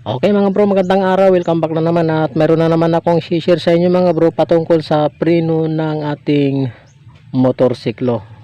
Okay mga bro, magandang araw. Welcome back na naman at meron na naman akong share sa inyo mga bro patungkol sa preno ng ating motorsiklo.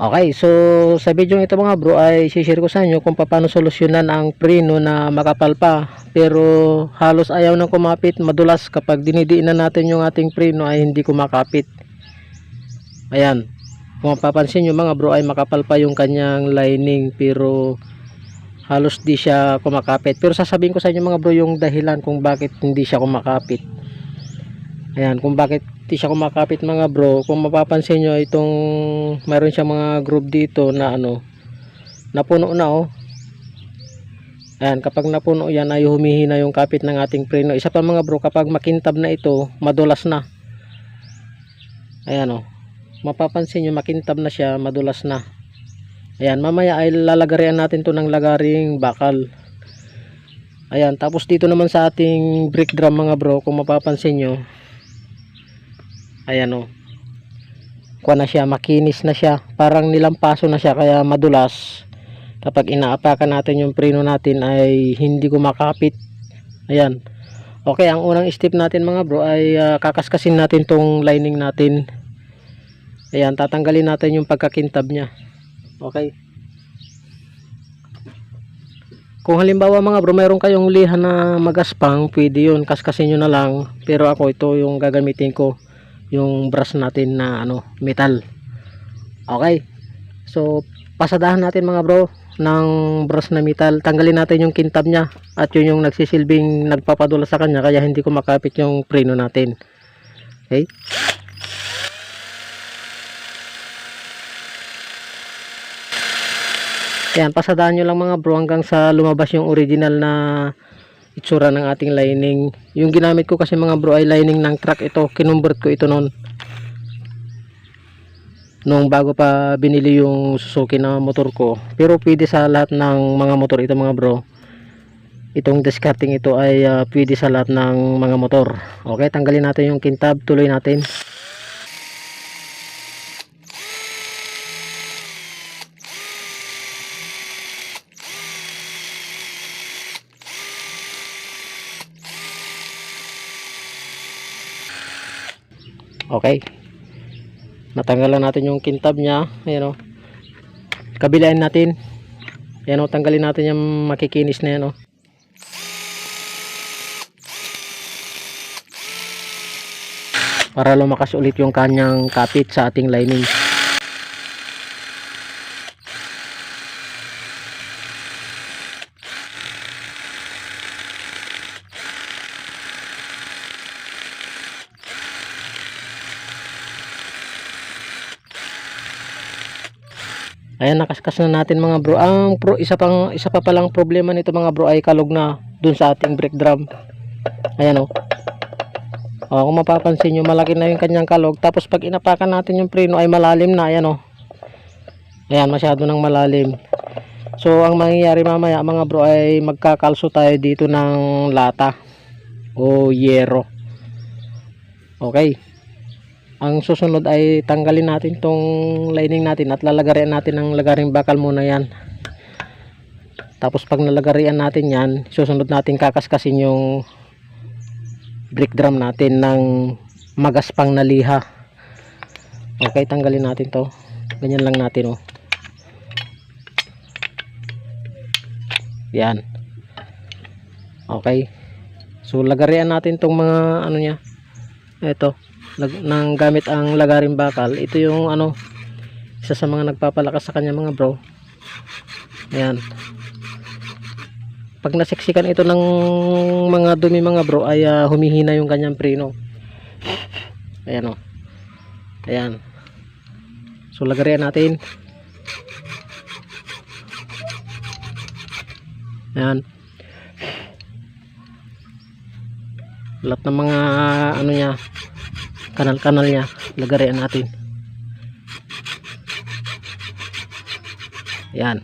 Okay, so sa video ito mga bro ay share ko sa inyo kung paano solusyonan ang preno na makapal pa. Pero halos ayaw nang kumapit. Madulas kapag dinidiinan natin yung ating preno ay hindi kumakapit ayan. Kung mapapansin nyo mga bro ay makapal pa yung kanyang lining pero halos di siya kumakapit. Pero sasabihin ko sa inyo mga bro yung dahilan kung bakit hindi siya kumakapit. Ayan kung bakit di siya kumakapit mga bro. Kung mapapansin nyo itong mayroon siya mga groove dito na ano napuno na oh. Ayan kapag napuno yan ay humihina yung kapit ng ating preno. Isa pa mga bro kapag makintab na ito madulas na. Ayan oh. Mapapansin nyo makintab na siya madulas na. Ayan mamaya ay lalagarian natin to ng lagaring bakal. Ayan tapos dito naman sa ating brake drum mga bro kung mapapansin nyo ayan o kuha na siya makinis na siya. Parang nilampaso na siya kaya madulas. Kapag inaapakan natin yung preno natin ay hindi kumakapit ayan. Okay ang unang step natin mga bro ay ah, kakaskasin natin tong lining natin. Ayan tatanggalin natin yung pagkakintab nya okay. Kung halimbawa mga bro mayroon kayong liha na magaspang pwede yun. Kaskasin nyo na lang. Pero ako ito yung gagamitin ko yung brush natin na ano metal. Okay. So pasadahan natin mga bro ng brush na metal. Tanggalin natin yung kintab nya at yun yung nagsisilbing nagpapadula sa kanya kaya hindi ko makapit yung preno natin. Okay? Yan pasadahan nyo lang mga bro hanggang sa lumabas yung original na itsura ng ating lining. Yung ginamit ko kasi mga bro ay lining ng truck ito. Kinumbert ko ito noon. Nung bago pa binili yung Suzuki na motor ko. Pero pwede sa lahat ng mga motor ito mga bro. Itong discarding ito ay ah, pwede sa lahat ng mga motor. Okay tanggalin natin yung kintab. Tuloy natin Okay. Natanggalan natin yung kintab niya. Ayan o. Kabilaan natin. Ayan o. Tanggalin natin yung makikinis na yan o. Para lumakas ulit yung kanyang kapit sa ating lining. Ayan, nakaskas na natin mga bro. Ang pro, isa pang isa pa palang problema nito mga bro ay kalog na dun sa ating brake drum. Ayan oh. Oh, kung mapapansin nyo, malaki na yung kanyang kalog. Tapos pag inapakan natin yung preno ay malalim na. Ayan oh. Ayan, masyado nang malalim. So, ang mangyayari mamaya mga bro ay magkakalso tayo dito ng lata o yero. Okay ang susunod ay tanggalin natin tong lining natin at lalagarian natin ng lagaring bakal muna yan. Tapos pag nalagarian natin yan susunod natin kakaskasin yung brake drum natin ng magaspang na liha. Okay tanggalin natin to. Ganyan lang natin oh. Yan. Okay. So lagarian natin tong mga ano nya ito nang gamit ang lagaring bakal ito yung ano isa sa mga nagpapalakas sa kanya mga bro. Ayan. Pag nasiksikan ito ng mga dumi mga bro ay ah, humihina yung kanyang preno. Ayan o ayan. So lagarian natin. Ayan. Lahat ng mga ano niya kanal-kanal niya lagarian natin. Yan.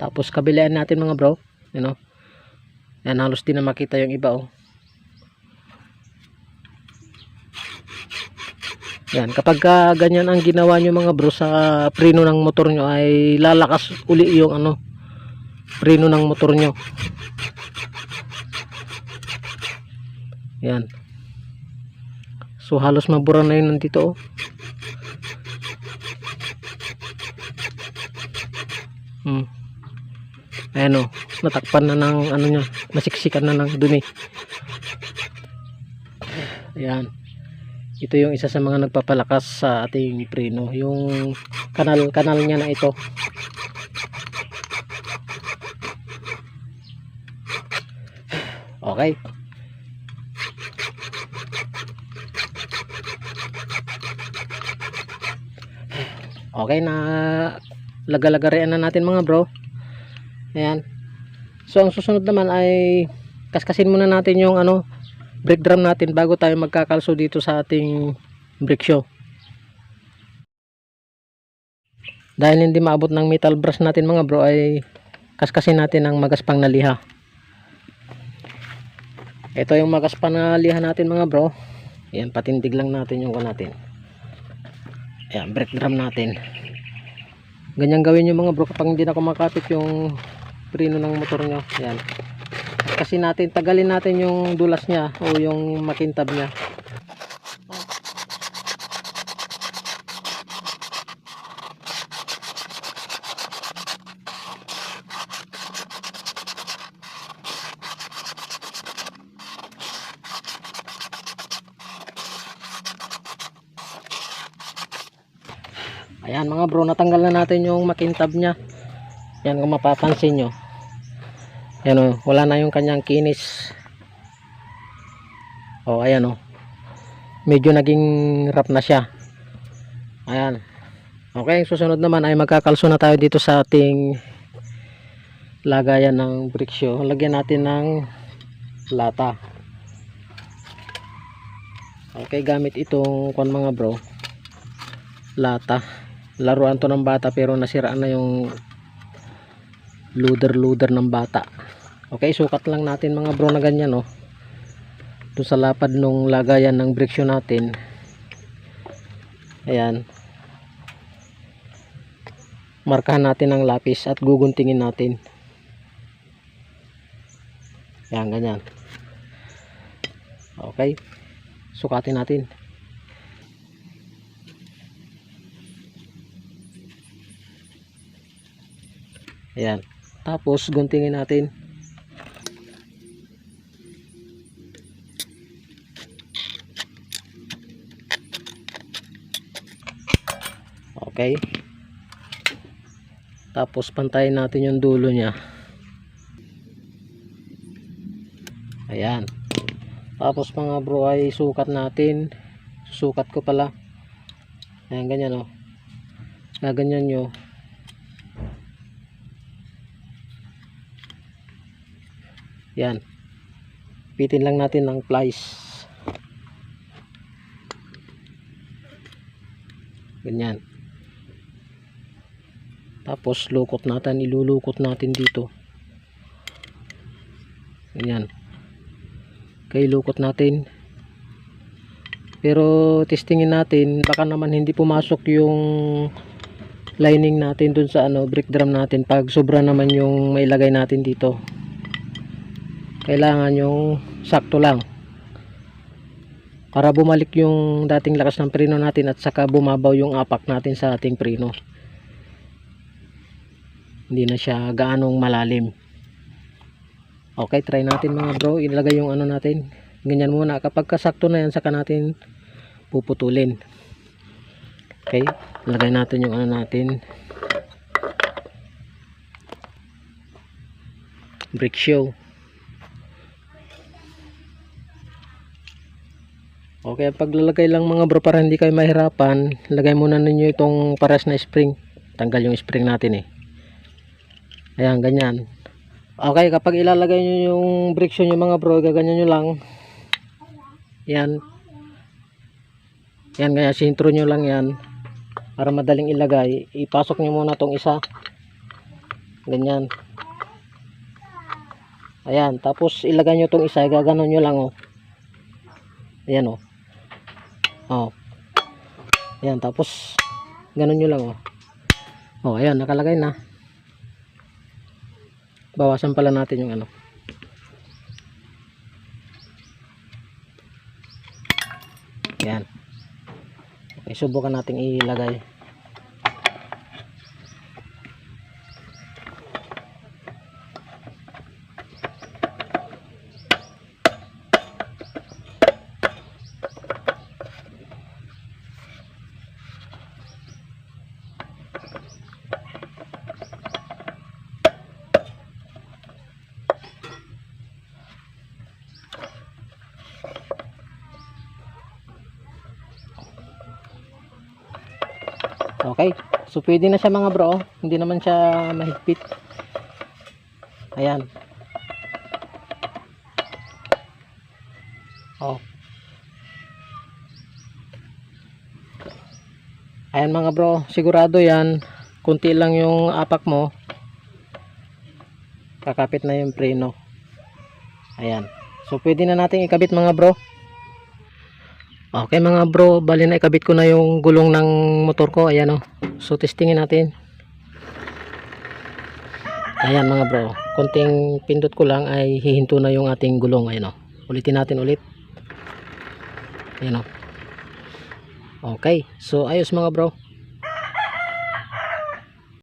Tapos kabilaan natin mga bro. You know yan halos di na makita yung iba oh. Yan, kapag ka ganyan ang ginawa nyo mga bro sa preno ng motor nyo ay lalakas uli yung ano, preno ng motor nyo. Yan. So halos mabura na yun nandito oh. Hmm. Ayan oh, natakpan na ng ano niya, nasiksikan na ng dumi. Ayan. Ito yung isa sa mga nagpapalakas sa ating preno, yung kanal kanal niya na ito. Okay. Okay na lagalagarean na natin mga bro. Ayan. So ang susunod naman ay kaskasin muna natin yung ano brake drum natin bago tayo magkakalso dito sa ating brake show. Dahil hindi maabot ng metal brush natin mga bro ay kaskasin natin ang magaspang na liha. Ito yung magaspang na liha natin mga bro. Ayan, patindig lang natin yung ko natin. Ayan, brake drum natin. Ganyan gawin yung mga bro kapag hindi na kumakapit yung preno ng motor nyo. Ayan. Kasi natin, tagalin natin yung dulas niya o yung makintab niya. Ayan mga bro, natanggal na natin yung makintab niya. Yan kung mapapansin nyo. Yan o, wala na yung kanyang kinis. O, ayan o. Medyo naging rap na siya. Ayan. Okay, susunod naman ay magkakalso na tayo dito sa ating lagayan ng brake shoe. Lagyan natin ng lata. Okay, gamit itong kwan mga bro. Lata. Laruan to ng bata pero nasiraan na yung loader loader ng bata. Okay sukat lang natin mga bro na ganyan oh. Doon sa lapad nung lagayan ng brake shoe natin. Ayan. Markahan natin ang lapis at guguntingin natin. Ayan ganyan. Okay sukatin natin Ayan. Tapos, guntingin natin. Okay. Tapos, pantayin natin yung dulo niya. Ayan. Tapos, mga bro, ay sukat natin. Susukat ko pala. Ayan, ganyan o. Oh. Gaganyan nyo. Yan. Pitin lang natin ng plies. Ganyan. Tapos lukot natin, ilulukot natin dito. Ganyan. Kaya lukot natin. Pero testingin natin, baka naman hindi pumasok yung lining natin dun sa ano, brake drum natin pag sobra naman yung mailagay natin dito kailangan yung sakto lang. Para bumalik yung dating lakas ng preno natin at saka bumabaw yung apak natin sa ating preno. Hindi na siya gaanong malalim. Okay try natin mga bro. Ilagay yung ano natin. Ganyan muna. Kapag kasakto na yan saka natin puputulin. Okay lagay natin yung ano natin. Brake show Okay, paglalagay lang mga bro para hindi kayo mahirapan, lagay muna ninyo itong paras na spring. Tanggal yung spring natin eh. Ayan, ganyan. Okay, kapag ilalagay nyo yung shoe nyo mga bro, gaganyan nyo lang. Yan. Yan, ganyan, sintro nyo lang yan. Para madaling ilagay. Ipasok nyo muna tong isa. Ganyan. Ayan, tapos ilagay nyo tong isa, gaganon nyo lang oh. Ayan oh. Oh. Ayan, tapos ganun nyo lang oh. Oh, ayan, nakalagay na. Bawasan pala natin yung ano. Ayan. Okay, subukan nating ilagay. Okay. So pwede na siya mga bro. Hindi naman siya mahigpit. Ayan. Oh. Ayan mga bro, sigurado yan. Kunti lang yung apak mo. Kakapit na yung preno. Ayan. So pwede na natin ikabit mga bro. Okay mga bro, bali na ikabit ko na yung gulong ng motor ko. Ayan o. So testingin natin. Ayan mga bro. Konting pindot ko lang ay hihinto na yung ating gulong. Ayan o. Ulitin natin ulit. Ayan o. Okay. So ayos mga bro.